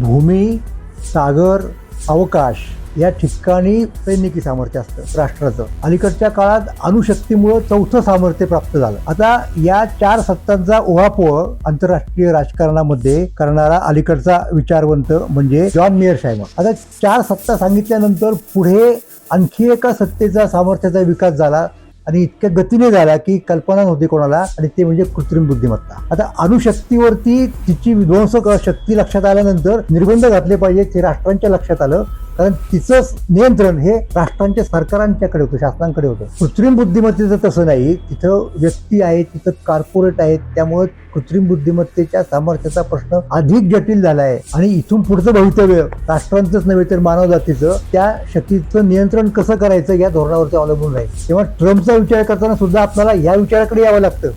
भूमी सागर अवकाश या ठिकाणी सैनिकी सामर्थ्य असतं राष्ट्राचं. अलीकडच्या काळात अणुशक्तीमुळं चौथं सामर्थ्य प्राप्त झालं. आता या चार सत्तांचा ओहापोह आंतरराष्ट्रीय राजकारणामध्ये करणारा अलीकडचा विचारवंत म्हणजे जॉन मेयर सायमन आता चार सत्ता सांगितल्यानंतर पुढे आणखी एका सत्तेचा सामर्थ्याचा विकास झाला आणि इतक्या गतीने झाला की कल्पना नव्हती कोणाला आणि ते म्हणजे कृत्रिम बुद्धिमत्ता. आता अणुशक्तीवरती तिची विध्वंसक शक्ती लक्षात आल्यानंतर निर्बंध घातले पाहिजेत हे राष्ट्रांच्या लक्षात आलं. कारण तिचं नियंत्रण हे राष्ट्रांच्या सरकारांच्याकडे होतं शासनांकडे होतं. कृत्रिम बुद्धिमत्तेचं तसं नाही. तिथं व्यक्ती आहेत तिथं कॉर्पोरेट आहेत. त्यामुळे कृत्रिम बुद्धिमत्तेच्या सामर्थ्याचा प्रश्न अधिक जटिल झाला आहे आणि इथून पुढचं भवितव्य राष्ट्रांचंच नव्हे तर मानवजातीचं त्या शक्तीचं नियंत्रण कसं करायचं या धोरणावरती अवलंबून राहील. तेव्हा ट्रम्पचा विचार करताना सुद्धा आपल्याला या विचाराकडे यावं लागतं.